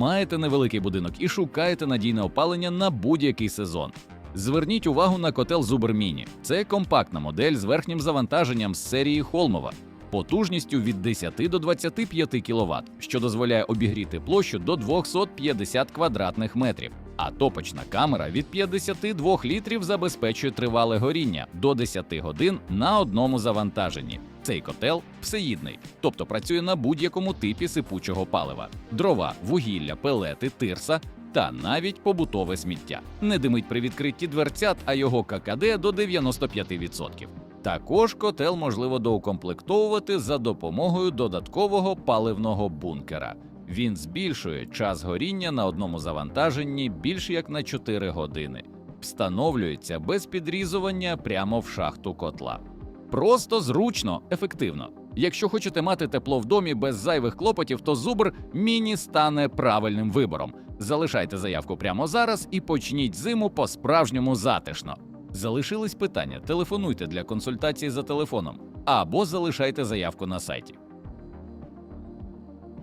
Маєте невеликий будинок і шукаєте надійне опалення на будь-який сезон. Зверніть увагу на котел Mini. Це компактна модель з верхнім завантаженням з серії Холмова, потужністю від 10 до 25 кВт, що дозволяє обігріти площу до 250 квадратних метрів. А топочна камера від 52 літрів забезпечує тривале горіння до 10 годин на одному завантаженні. Цей котел всеїдний, тобто працює на будь-якому типі сипучого палива: дрова, вугілля, пелети, тирса та навіть побутове сміття. Не димить при відкритті дверцят, а його ККД до 95%. Також котел можливо доукомплектовувати за допомогою додаткового паливного бункера. Він збільшує час горіння на одному завантаженні більш як на 4 години. Встановлюється без підрізування прямо в шахту котла. Просто зручно, ефективно. Якщо хочете мати тепло в домі без зайвих клопотів, то Зубр Міні стане правильним вибором. Залишайте заявку прямо зараз і почніть зиму по-справжньому затишно. Залишились питання, телефонуйте для консультації за телефоном або залишайте заявку на сайті.